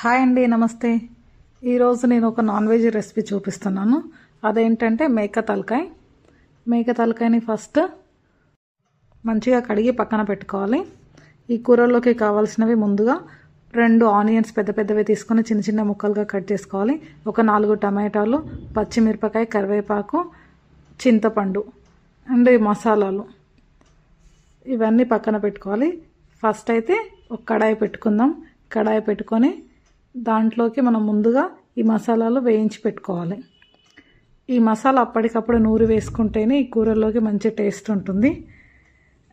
Hi అండి నమస్తే. ఈరోజు నేను ఒక నాన్ వెజ్ రెసిపీ చూపిస్తున్నాను. అదేంటంటే మేక తలకాయ. మేక తలకాయని ఫస్ట్ మంచిగా కడిగి పక్కన పెట్టుకోవాలి. ఈ కూరలోకి కావాల్సినవి ముందుగా రెండు ఆనియన్స్ పెద్ద పెద్దవి తీసుకొని చిన్న చిన్న ముక్కలుగా కట్ చేసుకోవాలి. ఒక నాలుగు టమాటాలు పచ్చిమిరపకాయ కరివేపాకు చింతపండు అండ్ ఈ మసాలాలు. ఇవన్నీ పక్కన పెట్టుకోవాలి. ఫస్ట్ అయితే ఒక కడాయి పెట్టుకుందాం. కడాయి పెట్టుకొని దాంట్లోకి మనం ముందుగా ఈ మసాలాలు వేయించి పెట్టుకోవాలి. ఈ మసాలా అప్పటికప్పుడు నూరి వేసుకుంటేనే ఈ కూరలోకి మంచి టేస్ట్ ఉంటుంది.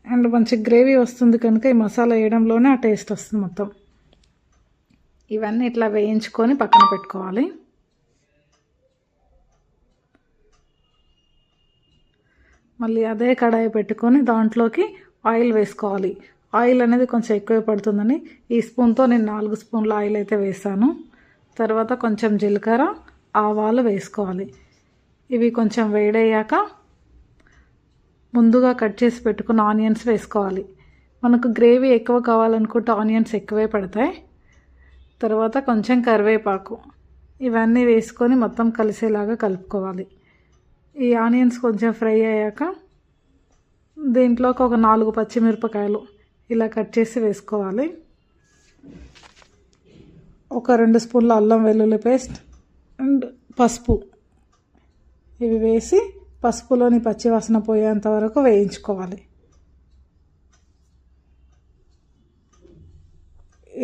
అండ్ మంచి గ్రేవీ వస్తుంది కనుక ఈ మసాలా వేయడంలోనే ఆ టేస్ట్ వస్తుంది మొత్తం. ఇవన్నీ ఇట్లా వేయించుకొని పక్కన పెట్టుకోవాలి. మళ్ళీ అదే కడాయి పెట్టుకొని దాంట్లోకి ఆయిల్ వేసుకోవాలి. ఆయిల్ అనేది కొంచెం ఎక్కువ పడుతుందని ఈ స్పూన్తో నేను నాలుగు స్పూన్ల ఆయిల్ అయితే వేసాను. తర్వాత కొంచెం జీలకర్ర ఆవాలు వేసుకోవాలి. ఇవి కొంచెం వేడయ్యాక ముందుగా కట్ చేసి పెట్టుకున్న ఆనియన్స్ వేసుకోవాలి. మనకు గ్రేవీ ఎక్కువ కావాలనుకుంటే ఆనియన్స్ ఎక్కువే పడతాయి. తర్వాత కొంచెం కరివేపాకు. ఇవన్నీ వేసుకొని మొత్తం కలిసేలాగా కలుపుకోవాలి. ఈ ఆనియన్స్ కొంచెం ఫ్రై అయ్యాక దీంట్లోకి ఒక నాలుగు పచ్చిమిరపకాయలు ఇలా కట్ చేసి వేసుకోవాలి. ఒక రెండు స్పూన్ల అల్లం వెల్లుల్లి పేస్ట్ అండ్ పసుపు. ఇవి వేసి పసుపులోని పచ్చివాసన పోయేంత వరకు వేయించుకోవాలి.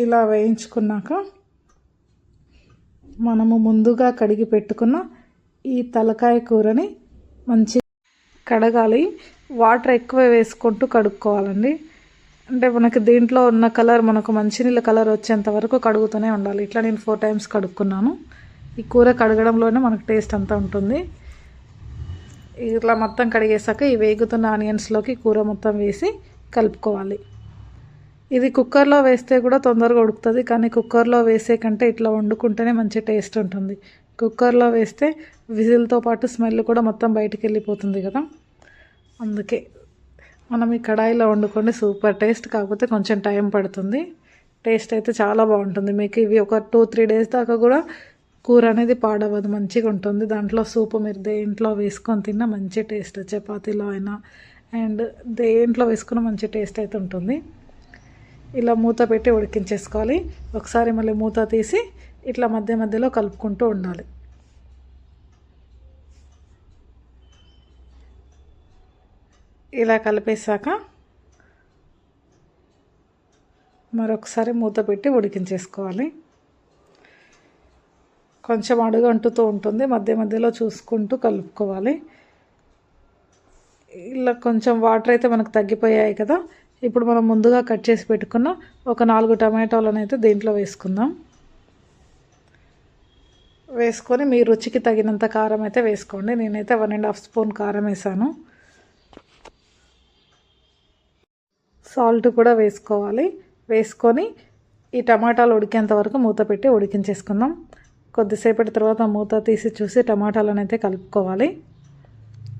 ఇలా వేయించుకున్నాక మనము ముందుగా కడిగి పెట్టుకున్న ఈ తలకాయ కూరని మంచి కడగాలి. వాటర్ ఎక్కువ వేసుకుంటూ కడుక్కోవాలండి. అంటే మనకి దీంట్లో ఉన్న కలర్ మనకు మంచినీళ్ళ కలర్ వచ్చేంత వరకు కడుగుతూనే ఉండాలి. ఇట్లా నేను ఫోర్ టైమ్స్ కడుక్కున్నాను. ఈ కూర కడగడంలోనే మనకు టేస్ట్ అంతా ఉంటుంది. ఇట్లా మొత్తం కడిగేసాక ఈ వేగుతున్న ఆనియన్స్లోకి కూర మొత్తం వేసి కలుపుకోవాలి. ఇది కుక్కర్లో వేస్తే కూడా తొందరగా ఉడుకుతుంది కానీ కుక్కర్లో వేసే కంటే ఇట్లా వండుకుంటేనే మంచి టేస్ట్ ఉంటుంది. కుక్కర్లో వేస్తే విజిల్తో పాటు స్మెల్ కూడా మొత్తం బయటికి వెళ్ళిపోతుంది కదా. అందుకే మనం ఈ కడాయిలో వండుకొని సూపర్ టేస్ట్ కాకపోతే కొంచెం టైం పడుతుంది. టేస్ట్ అయితే చాలా బాగుంటుంది. మీకు ఇవి ఒక టూ త్రీ డేస్ దాకా కూడా కూర అనేది పాడవదు మంచిగా ఉంటుంది. దాంట్లో సూపు మీరు దేంట్లో వేసుకొని తిన్నా మంచి టేస్ట్ చపాతీలో అయినా అండ్ దేంట్లో వేసుకున్న మంచి టేస్ట్ అయితే ఉంటుంది. ఇలా మూత పెట్టి ఉడికించేసుకోవాలి. ఒకసారి మళ్ళీ మూత తీసి ఇట్లా మధ్య మధ్యలో కలుపుకుంటూ ఉండాలి. ఇలా కలిపేశాక మరొకసారి మూత పెట్టి ఉడికించేసుకోవాలి. కొంచెం అడుగు అంటుతూ ఉంటుంది. మధ్య మధ్యలో చూసుకుంటూ కలుపుకోవాలి. ఇలా కొంచెం వాటర్ అయితే మనకు తగ్గిపోయాయి కదా. ఇప్పుడు మనం ముందుగా కట్ చేసి పెట్టుకున్న ఒక నాలుగు టమాటోలను అయితే దీంట్లో వేసుకుందాం. వేసుకొని మీ రుచికి తగినంత కారం అయితే వేసుకోండి. నేనైతే వన్ అండ్ హాఫ్ స్పూన్ కారం వేసాను. సాల్ట్ కూడా వేసుకోవాలి. వేసుకొని ఈ టమాటాలు ఉడికేంత వరకు మూత పెట్టి ఉడికించేసుకుందాం. కొద్దిసేపటి తర్వాత మూత తీసి చూసి టమాటాలను అయితే కలుపుకోవాలి.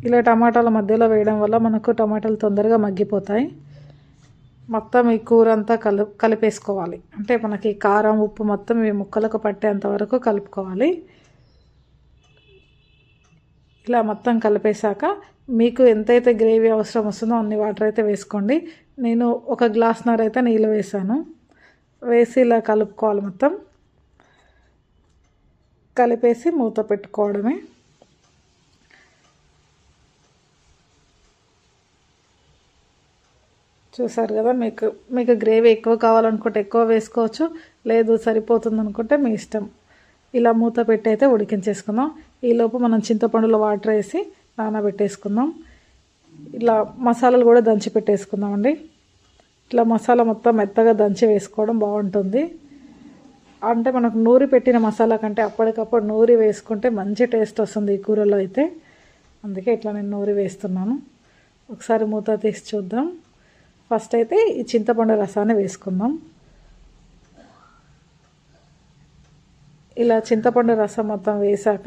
ఇలా టమాటాల మధ్యలో వేయడం వల్ల మనకు టమాటాలు తొందరగా మగ్గిపోతాయి. మొత్తం ఈ కూర అంతా కలు కలిపేసుకోవాలి. అంటే మనకి కారం ఉప్పు మొత్తం ఈ ముక్కలకు పట్టేంత వరకు కలుపుకోవాలి. ఇలా మొత్తం కలిపేశాక మీకు ఎంతైతే గ్రేవీ అవసరం వస్తుందో అన్ని వాటర్ అయితే వేసుకోండి. నేను ఒక గ్లాస్నర్ అయితే నీళ్ళు వేసాను వేసి ఇలా కలుపుకోవాలి మొత్తం. కలిపేసి మూత పెట్టుకోవడమే. చూసారు కదా మీకు మీకు గ్రేవీ ఎక్కువ కావాలనుకుంటే ఎక్కువ వేసుకోవచ్చు. లేదు సరిపోతుంది అనుకుంటే మీ ఇష్టం. ఇలా మూత పెట్టి అయితే ఉడికించేసుకుందాం. ఈలోపు మనం చింతపండులో వాటర్ వేసి నానబెట్టేసుకుందాం. ఇలా మసాలాలు కూడా దంచి పెట్టేసుకుందామండి. ఇట్లా మసాలా మొత్తం మెత్తగా దంచి వేసుకోవడం బాగుంటుంది. అంటే మనకు నూరి పెట్టిన మసాలా కంటే అప్పటికప్పుడు నూరి వేసుకుంటే మంచి టేస్ట్ వస్తుంది ఈ కూరలో అయితే. అందుకే ఇట్లా నేను నూరి వేస్తున్నాను. ఒకసారి మూత తీసి చూద్దాం. ఫస్ట్ అయితే ఈ చింతపండు రసాన్ని వేసుకుందాం. ఇలా చింతపండు రసం మొత్తం వేసాక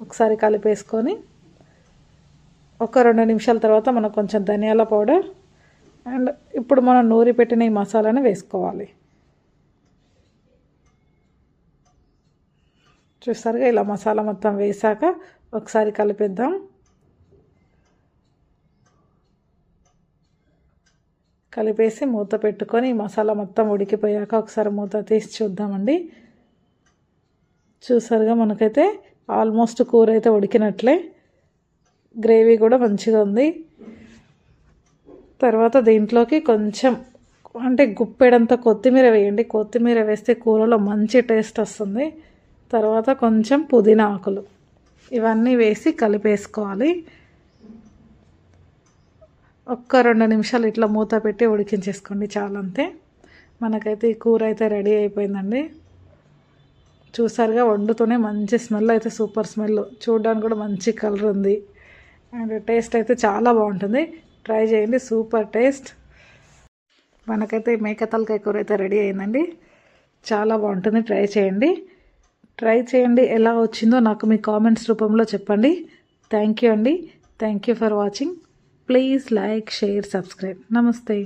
ఒకసారి కలిపేసుకొని ఒక రెండు నిమిషాల తర్వాత మనం కొంచెం ధనియాల పౌడర్ అండ్ ఇప్పుడు మనం నూరి పెట్టిన ఈ మసాలాను వేసుకోవాలి. చూస్తారుగా ఇలా మసాలా మొత్తం వేసాక ఒకసారి కలిపిద్దాం. కలిపేసి మూత పెట్టుకొని మసాలా మొత్తం ఉడికిపోయాక ఒకసారి మూత తీసి చూద్దామండి. చూసారుగా మనకైతే ఆల్మోస్ట్ కూర అయితే ఉడికినట్లే. గ్రేవీ కూడా మంచిగా ఉంది. తర్వాత దీంట్లోకి కొంచెం అంటే గుప్పెడంత కొత్తిమీర వేయండి. కొత్తిమీర వేస్తే కూరలో మంచి టేస్ట్ వస్తుంది. తర్వాత కొంచెం పుదీనా ఆకులు. ఇవన్నీ వేసి కలిపేసుకోవాలి. ఒక్క రెండు నిమిషాలు ఇట్లా మూత పెట్టి ఉడికించేసుకోండి చాలా అంతే మనకైతే ఈ కూర అయితే రెడీ అయిపోయిందండి. చూసారుగా వండుతూనే మంచి స్మెల్ అయితే సూపర్ స్మెల్. చూడడానికి కూడా మంచి కలర్ ఉంది. అండ్ టేస్ట్ అయితే చాలా బాగుంటుంది. ట్రై చేయండి సూపర్ టేస్ట్. మనకైతే మేక తలకాయ కూర అయితే రెడీ అయిందండి. చాలా బాగుంటుంది ట్రై చేయండి. ట్రై చేయండి ఎలా వచ్చిందో నాకు మీ కామెంట్స్ రూపంలో చెప్పండి. థ్యాంక్ యూ అండి. Thank you for watching. Please like share subscribe. నమస్తే.